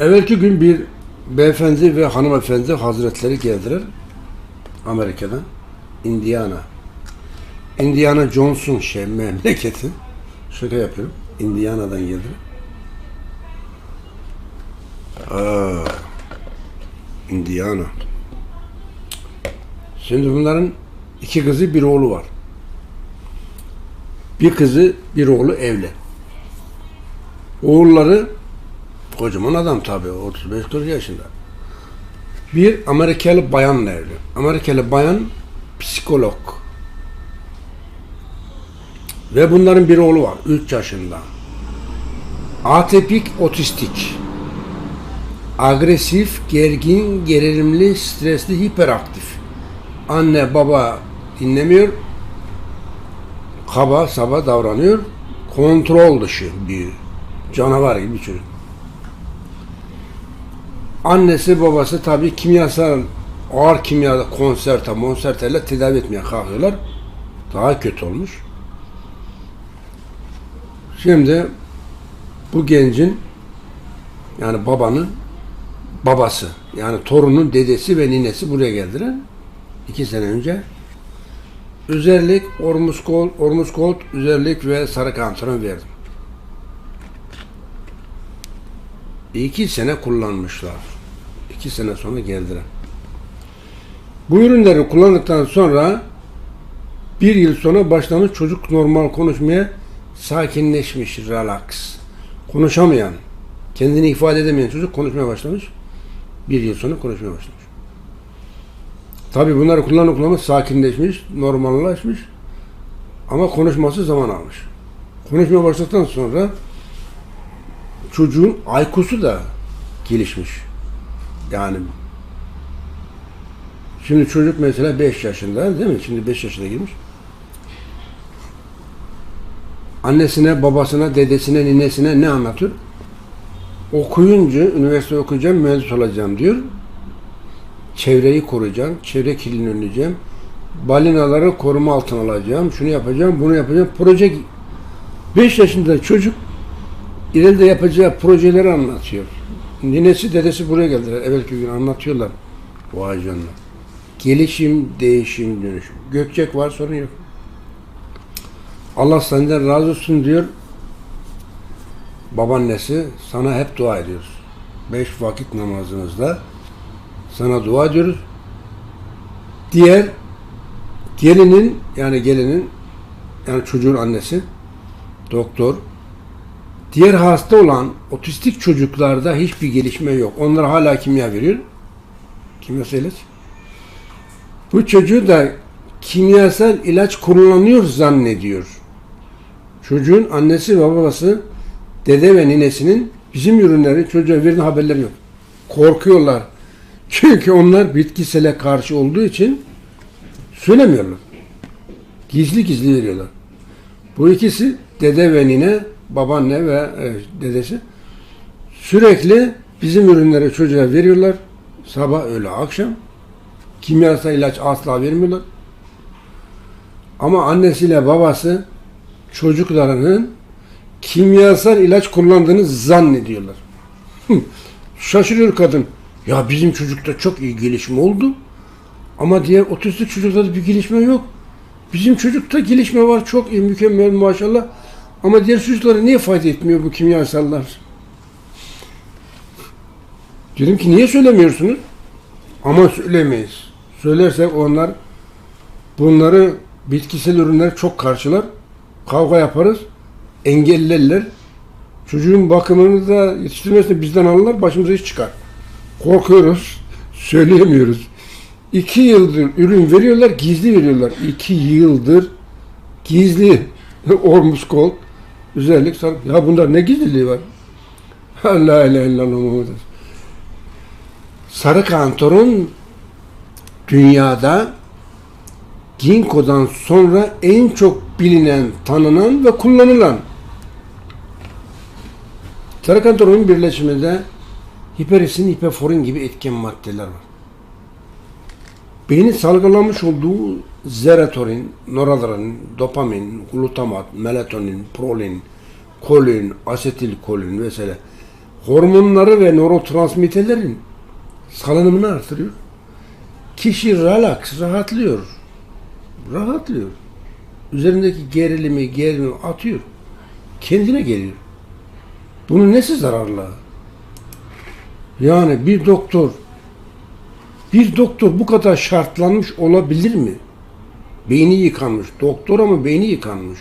Evvelki gün bir beyefendi ve hanımefendi hazretleri geldiler Amerika'dan. Indiana. Indiana Johnson şey memleketi. Şaka yapıyorum. Indiana'dan geldiler. Aa, Indiana. Şimdi bunların iki kızı bir oğlu var. Bir kızı bir oğlu evli. Oğulları kocaman adam tabii 35-40 yaşında. Bir Amerikalı bayanla evli. Amerikalı bayan psikolog. Ve bunların bir oğlu var 3 yaşında. Atipik otistik. Agresif, gergin, gerilimli, stresli, hiperaktif. Anne baba dinlemiyor. Kaba saba davranıyor. Kontrol dışı bir canavar gibi bir çocuk. Annesi babası tabii kimyasal ağır kimya konserte monserteyle tedavi etmeye kalkıyorlar. Daha kötü olmuş. Şimdi bu gencin yani babanın babası yani torunun dedesi ve ninesi buraya geldiler. iki sene önce. Üzerlik, ormuskol, ormuskol, üzerlik ve sarı kantaron verdim. İki sene kullanmışlar. İki sene sonra geldiler. Bu ürünleri kullandıktan sonra bir yıl sonra başlamış çocuk normal konuşmaya sakinleşmiş, relax. Konuşamayan, kendini ifade edemeyen çocuk konuşmaya başlamış. Bir yıl sonra konuşmaya başlamış. Tabii bunları kullanıp kullanıp sakinleşmiş, normallaşmış. Ama konuşması zaman almış. Konuşmaya başladıktan sonra çocuğun IQ'su da gelişmiş. Yani şimdi çocuk mesela 5 yaşında değil mi? Şimdi 5 yaşına girmiş. Annesine, babasına, dedesine, ninesine ne anlatıyor? Okuyunca, üniversite okuyacağım, mühendis olacağım diyor. Çevreyi koruyacağım, çevre kirliliğini önleyeceğim. Balinaları koruma altına alacağım, şunu yapacağım, bunu yapacağım. Proje 5 yaşında çocuk ileride yapacağı projeleri anlatıyor. Ninesi, dedesi buraya geldiler. Evvelki gün anlatıyorlar. Vay canına. Gelişim, değişim, dönüşüm. Gökçek var, sorun yok. Allah senden razı olsun diyor. Babaannesi sana hep dua ediyoruz. Beş vakit namazımızda sana dua ediyoruz. Diğer gelinin yani gelinin yani çocuğun annesi doktor diğer hasta olan otistik çocuklarda hiçbir gelişme yok. Onlara hala kimya veriyor. Kimyasal ilaç. Bu çocuğu da kimyasal ilaç kullanıyor zannediyor. Çocuğun annesi ve babası dede ve ninesinin bizim ürünleri çocuğa verdiği haberleri yok. Korkuyorlar. Çünkü onlar bitkisele karşı olduğu için söylemiyorlar. Gizli gizli veriyorlar. Bu ikisi dede ve nine, babaanne ve e, dedesi sürekli bizim ürünleri çocuğa veriyorlar. Sabah, öğle, akşam. Kimyasal ilaç asla vermiyorlar. Ama annesiyle babası çocuklarının kimyasal ilaç kullandığını zannediyorlar. Şaşırıyor kadın. Ya bizim çocukta çok iyi gelişme oldu. Ama diğer otistik çocuklarda bir gelişme yok. Bizim çocukta gelişme var. Çok iyi, mükemmel maşallah. Ama diğer çocuklara niye fayda etmiyor bu kimyasallar? Dedim ki niye söylemiyorsunuz? Ama söylemeyiz. Söylersek onlar bunları bitkisel ürünler çok karşılar. Kavga yaparız. Engellerler. Çocuğun bakımını da yetiştirmesini bizden alırlar. Başımıza iş çıkar. Korkuyoruz. Söyleyemiyoruz. İki yıldır ürün veriyorlar. Gizli veriyorlar. İki yıldır gizli ormus kol özellik sarı. Ya bunlar ne gizliliği var? La ilahe illallah. Sarı kantorun dünyada Ginkgo'dan sonra en çok bilinen, tanınan ve kullanılan sarı kantorun birleşiminde hiperisin, hiperforin gibi etken maddeler var. Beynin salgılamış olduğu serotonin, noradrenalin, dopamin, glutamat, melatonin, prolin, kolin, asetilkolin vesaire hormonları ve nörotransmitterlerin salınımını artırıyor. Kişi relax, rahatlıyor. Rahatlıyor. Üzerindeki gerilimi, gerilimi atıyor. Kendine geliyor. Bunun nesi zararlı? Yani bir doktor bir doktor bu kadar şartlanmış olabilir mi? Beyni yıkanmış. Doktor ama beyni yıkanmış.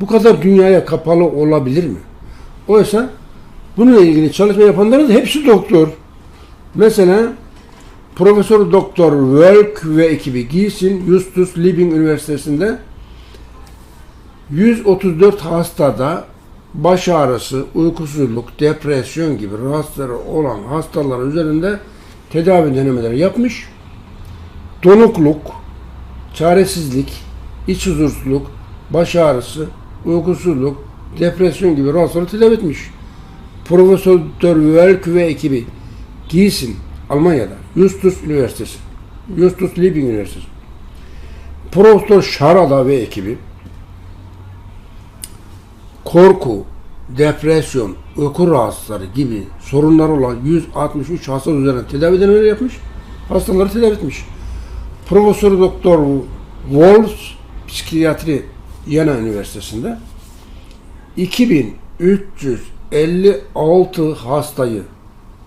Bu kadar dünyaya kapalı olabilir mi? Oysa bununla ilgili çalışma yapanların da hepsi doktor. Mesela Profesör Doktor Wölk ve ekibi Gießen Justus Liebig Üniversitesi'nde 134 hastada baş ağrısı, uykusuzluk, depresyon gibi rahatsızları olan hastalar üzerinde tedavi denemeleri yapmış. Donukluk, çaresizlik, iç huzursuzluk, baş ağrısı, uykusuzluk, depresyon gibi rahatsızları tedavi etmiş. Profesör Dr. Welk ve ekibi Gießen, Almanya'da, Justus Üniversitesi, Justus Liebig Üniversitesi. Profesör Şarada ve ekibi korku, depresyon, uyku rahatsızları gibi sorunları olan 163 hasta üzerine tedavi denemeleri yapmış. Hastaları tedavi etmiş. Profesör Doktor Wolf Psikiyatri Yena Üniversitesi'nde 2356 hastayı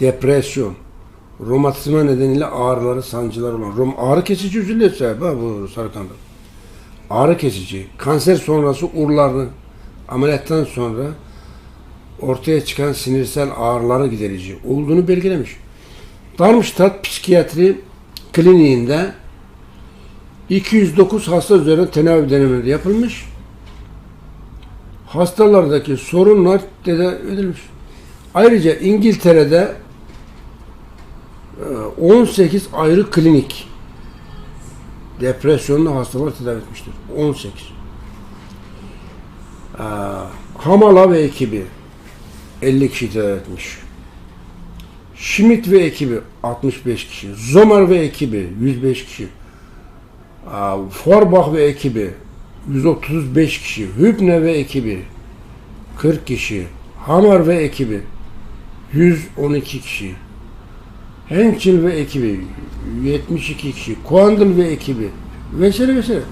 depresyon, romatizma nedeniyle ağrıları, sancıları olan, rom, ağrı kesici üzüle sahip ha bu sarıkanda. Ağrı kesici, kanser sonrası urlarını ameliyattan sonra ortaya çıkan sinirsel ağrıları giderici olduğunu belirlemiş. Darmstadt Psikiyatri Kliniğinde 209 hasta üzerine tedavi denemeleri yapılmış. Hastalardaki sorunlar tedavi edilmiş. Ayrıca İngiltere'de e, 18 ayrı klinik depresyonlu hastalar tedavi etmiştir. 18. Ee, Hamala ve ekibi 50 kişi tedavi etmiş. Schmidt ve ekibi 65 kişi. Zomer ve ekibi 105 kişi. Forbach ve ekibi 135 kişi. Hübne ve ekibi 40 kişi. Hamar ve ekibi 112 kişi. Hençil ve ekibi 72 kişi. Kuandıl ve ekibi vesaire vesaire.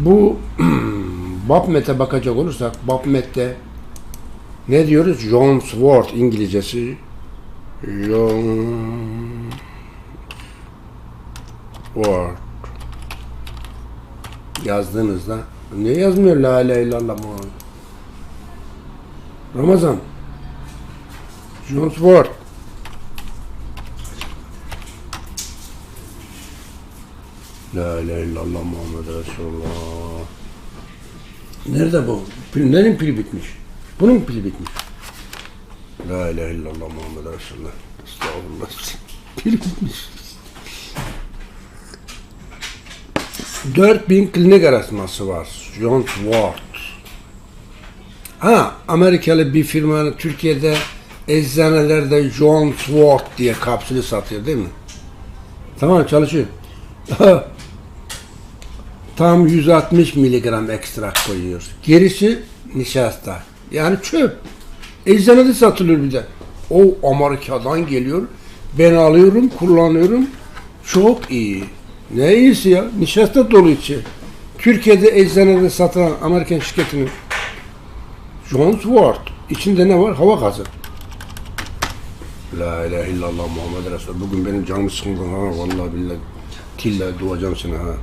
Bu BAPMET'e bakacak olursak BAPMET'te ne diyoruz? John Swart İngilizcesi. John Swart yazdığınızda ne yazmıyor la ilahe illallah Muhammed? Ramazan John Swart La ilahe illallah Muhammed Resulullah Nerede bu? Pil, nerenin pili bitmiş? Bunun mu pili bitmiş? La ilahe illallah Muhammed Resulullah. Estağfurullah. Pili bitmiş. 4000 klinik arasması var. John Ward. Ha, Amerikalı bir firmanın Türkiye'de eczanelerde John Ward diye kapsülü satıyor değil mi? Tamam çalışıyor. tam 160 miligram ekstrak koyuyor. Gerisi nişasta. Yani çöp. Eczanede satılıyor bir de. O Amerika'dan geliyor. Ben alıyorum, kullanıyorum. Çok iyi. Ne iyisi ya? Nişasta dolu içi. Türkiye'de eczanede satılan Amerikan şirketinin John Swart. İçinde ne var? Hava gazı. La ilahe illallah Muhammed Resul. Bugün benim canım sıkıldı ha. Vallahi billahi. Tille doğacağım seni ha.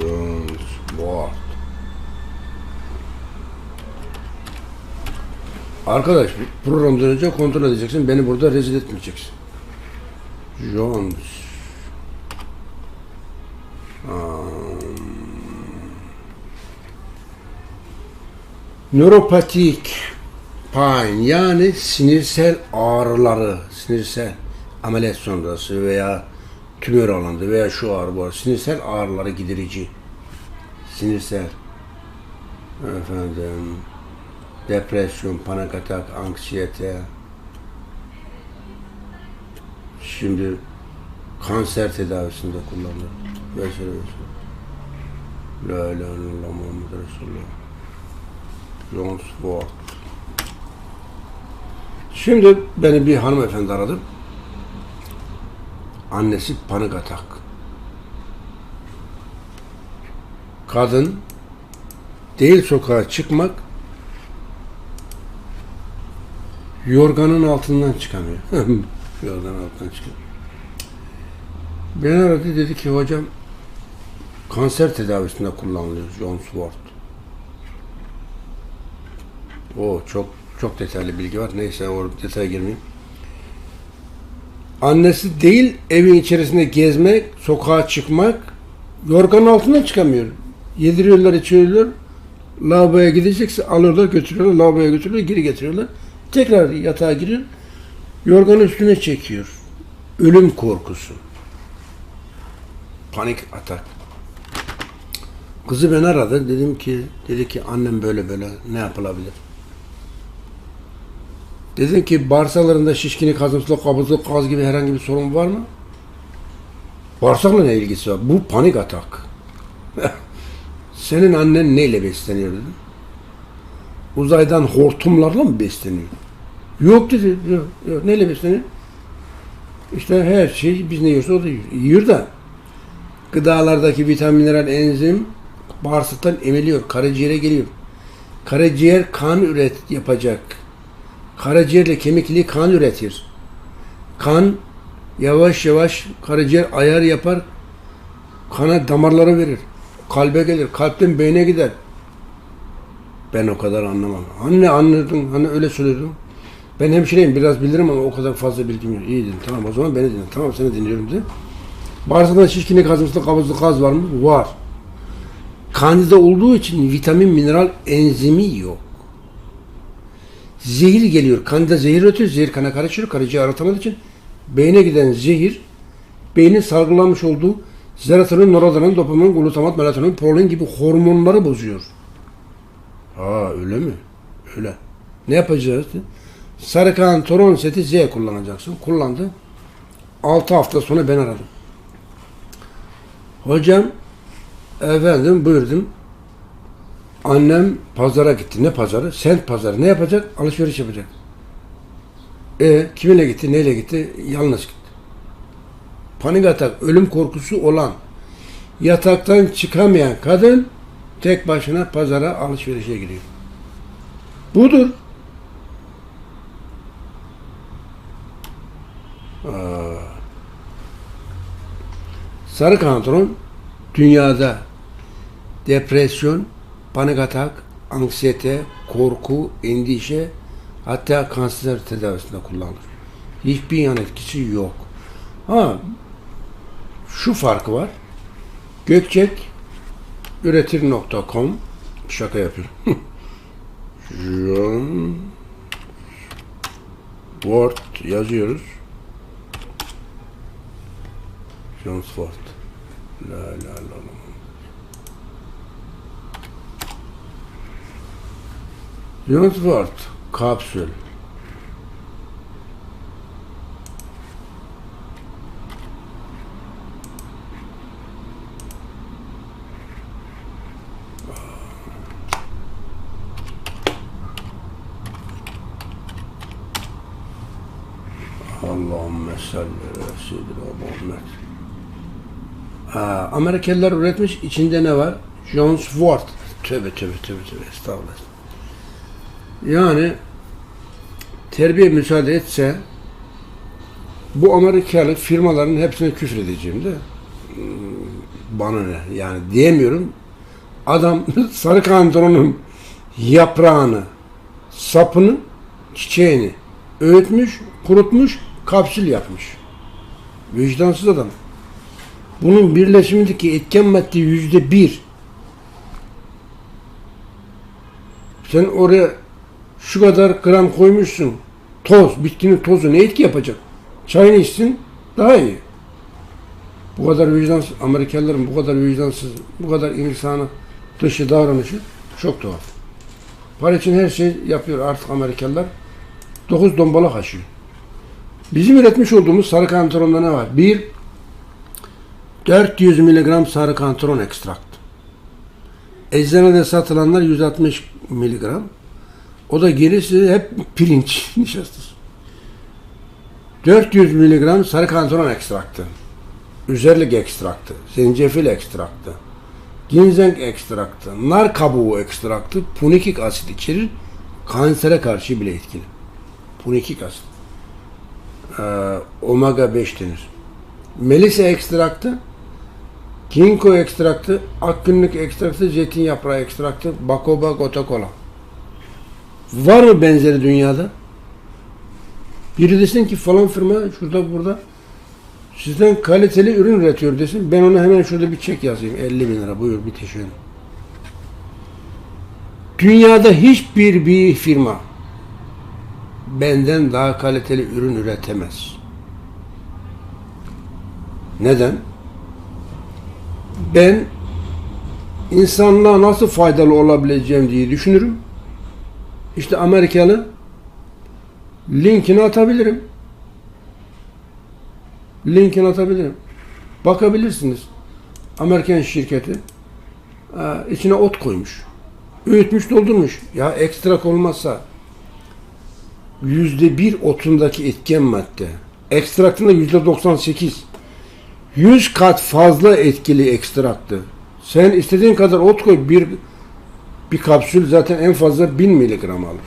John Swart. Arkadaş programdan önce kontrol edeceksin. Beni burada rezil etmeyeceksin. John Nöropatik pain yani sinirsel ağrıları, sinirsel ameliyat sonrası veya tümör alanında veya şu ağrı var. Sinirsel ağrıları giderici. Sinirsel efendim depresyon, panik atak, anksiyete şimdi kanser tedavisinde kullanılır. Vesaire vesaire. La ilahe illallah Muhammed Resulullah. John Swart. Şimdi beni bir hanımefendi aradı. Annesi panik atak. Kadın değil sokağa çıkmak yorganın altından çıkamıyor. yorganın altından çıkamıyor. Beni aradı dedi ki hocam kanser tedavisinde kullanılıyor John Swart. O çok çok detaylı bilgi var. Neyse o detaya girmeyeyim. Annesi değil evin içerisinde gezmek, sokağa çıkmak, yorganın altından çıkamıyor. Yediriyorlar, içiyorlar. Lavaboya gidecekse alıyorlar, götürüyorlar. Lavaboya götürüyorlar, geri getiriyorlar. Tekrar yatağa giriyor. Yorganın üstüne çekiyor. Ölüm korkusu. Panik atak. Kızı beni aradı. Dedim ki, dedi ki annem böyle böyle ne yapılabilir? Dedim ki bağırsaklarında şişkinlik, hazımsızlık, kabızlık, gaz gibi herhangi bir sorun var mı? Bağırsakla ne ilgisi var? Bu panik atak. Senin annen neyle besleniyor dedim. Uzaydan hortumlarla mı besleniyor? Yok dedi. Yok, yok. Neyle besleniyor? İşte her şey biz ne yiyorsa o da yiyor. Yiyor da gıdalardaki vitaminler, enzim bağırsaktan emiliyor. Karaciğere geliyor. Karaciğer kan üret yapacak. Karaciğerle kemikli kan üretir. Kan yavaş yavaş karaciğer ayar yapar. Kana damarlara verir. Kalbe gelir. Kalpten beyne gider. Ben o kadar anlamam. Anne anladın. Hani öyle söyledim. Ben hemşireyim biraz bilirim ama o kadar fazla bilgim yok. İyi dedim. Tamam o zaman beni dinle. Tamam seni dinliyorum dedi. Bağırsakta şişkinlik, hazımsızlık, kabızlık, gaz var mı? Var. Kandida olduğu için vitamin, mineral, enzimi yok. Zehir geliyor. Kanda zehir üretiyor. Zehir kana karışıyor. Karaciğer aratamadığı için beyne giden zehir beynin salgılamış olduğu serotonin, noradrenalin, dopamin, glutamat, melatonin, prolin gibi hormonları bozuyor. Ha öyle mi? Öyle. Ne yapacağız? Sarıkan toron seti Z kullanacaksın. Kullandı. 6 hafta sonra ben aradım. Hocam efendim buyurdum. Annem pazara gitti. Ne pazarı? Sent pazarı. Ne yapacak? Alışveriş yapacak. E kiminle gitti? Neyle gitti? Yalnız gitti. Panik atak, ölüm korkusu olan, yataktan çıkamayan kadın tek başına pazara alışverişe gidiyor. Budur. Sarı kantaron dünyada depresyon, panik atak, anksiyete, korku, endişe hatta kanser tedavisinde kullanılır. Hiçbir yan etkisi yok. Ha şu farkı var. Gökçek üretir.com şaka yapıyorum. Word yazıyoruz. John Swart. La la la la. Swart kapsül. Allahümme salli ala seyyidina Muhammed. Amerikalılar üretmiş. içinde ne var? John Swart. Tövbe tövbe tövbe tövbe. Estağfurullah. Yani terbiye müsaade etse bu Amerikalı firmaların hepsine küfür edeceğim de hmm, bana ne yani diyemiyorum. Adam sarı kantonun yaprağını, sapını, çiçeğini öğütmüş, kurutmuş, kapsül yapmış. Vicdansız adam. Bunun birleşimindeki etken madde yüzde bir. Sen oraya şu kadar gram koymuşsun. Toz, bitkinin tozu ne etki yapacak? Çayını içsin daha iyi. Bu kadar vicdansız, Amerikalıların bu kadar vicdansız, bu kadar insana dışı davranışı çok tuhaf. Para için her şey yapıyor artık Amerikalılar. Dokuz dombala kaşıyor. Bizim üretmiş olduğumuz sarı kantaronda ne var? Bir, 400 miligram sarı kantaron ekstrakt. Eczanede satılanlar 160 miligram. O da gerisi hep pirinç nişastası. 400 miligram sarı kantaron ekstraktı. Üzerlik ekstraktı. Zencefil ekstraktı. Ginseng ekstraktı. Nar kabuğu ekstraktı. Punikik asit içerir. Kansere karşı bile etkili. Punikik asit. Ee, omega 5 denir. Melisa ekstraktı. Ginkgo ekstraktı, akgünlük ekstraktı, zeytin yaprağı ekstraktı, bakoba gotakola. Var mı benzeri dünyada? Biri desin ki falan firma şurada burada sizden kaliteli ürün üretiyor desin. Ben ona hemen şurada bir çek yazayım. 50 bin lira buyur bir teşekkür Dünyada hiçbir bir firma benden daha kaliteli ürün üretemez. Neden? Ben insanlığa nasıl faydalı olabileceğim diye düşünürüm. İşte Amerikalı linkini atabilirim. Linkini atabilirim. Bakabilirsiniz. Amerikan şirketi e, içine ot koymuş. Öğütmüş doldurmuş. Ya ekstrak olmazsa yüzde bir otundaki etken madde. Ekstraktında yüzde 98. 100 kat fazla etkili ekstraktı. Sen istediğin kadar ot koy bir bir kapsül zaten en fazla 1000 miligram alır.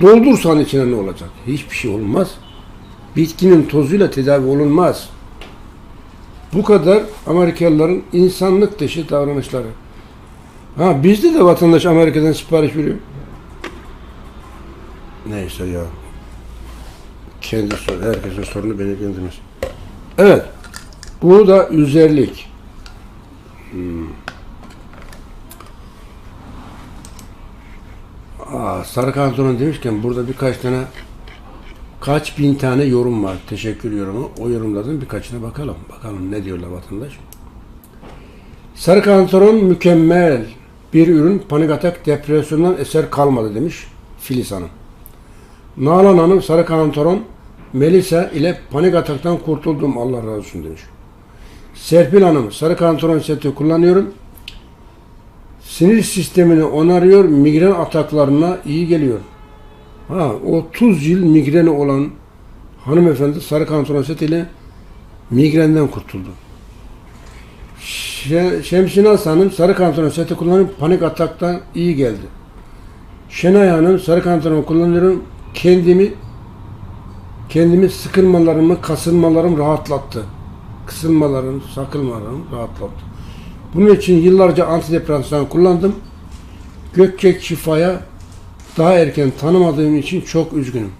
Doldursan içine ne olacak? Hiçbir şey olmaz. Bitkinin tozuyla tedavi olunmaz. Bu kadar Amerikalıların insanlık dışı davranışları. Ha bizde de vatandaş Amerika'dan sipariş veriyor. Neyse ya. Kendi sorunu, herkesin sorunu beni ilgilendirmez. Evet. Bu da üzerlik. Hmm. Aa, Sarı Kanton'un demişken burada birkaç tane kaç bin tane yorum var. Teşekkür yorumu. O yorumlardan birkaçına bakalım. Bakalım ne diyorlar vatandaş. Sarı Kanton'un mükemmel bir ürün panik atak depresyondan eser kalmadı demiş Filiz Hanım. Nalan Hanım Sarı Kantoron Melisa ile panik ataktan kurtuldum Allah razı olsun demiş. Serpil Hanım sarı kantaron seti kullanıyorum. Sinir sistemini onarıyor, migren ataklarına iyi geliyor. Ha, 30 yıl migreni olan hanımefendi sarı kantaron setiyle migrenden kurtuldu. Şe- Şemsine Hanım sarı kantaron seti kullanıp panik ataktan iyi geldi. Şenay Hanım sarı kantaron kullanıyorum. Kendimi kendimi sıkılmalarımı, kasılmalarım rahatlattı. Kısılmalarım, sakılmalarım rahatlattı. Bunun için yıllarca antidepresan kullandım. Gökçek şifaya daha erken tanımadığım için çok üzgünüm.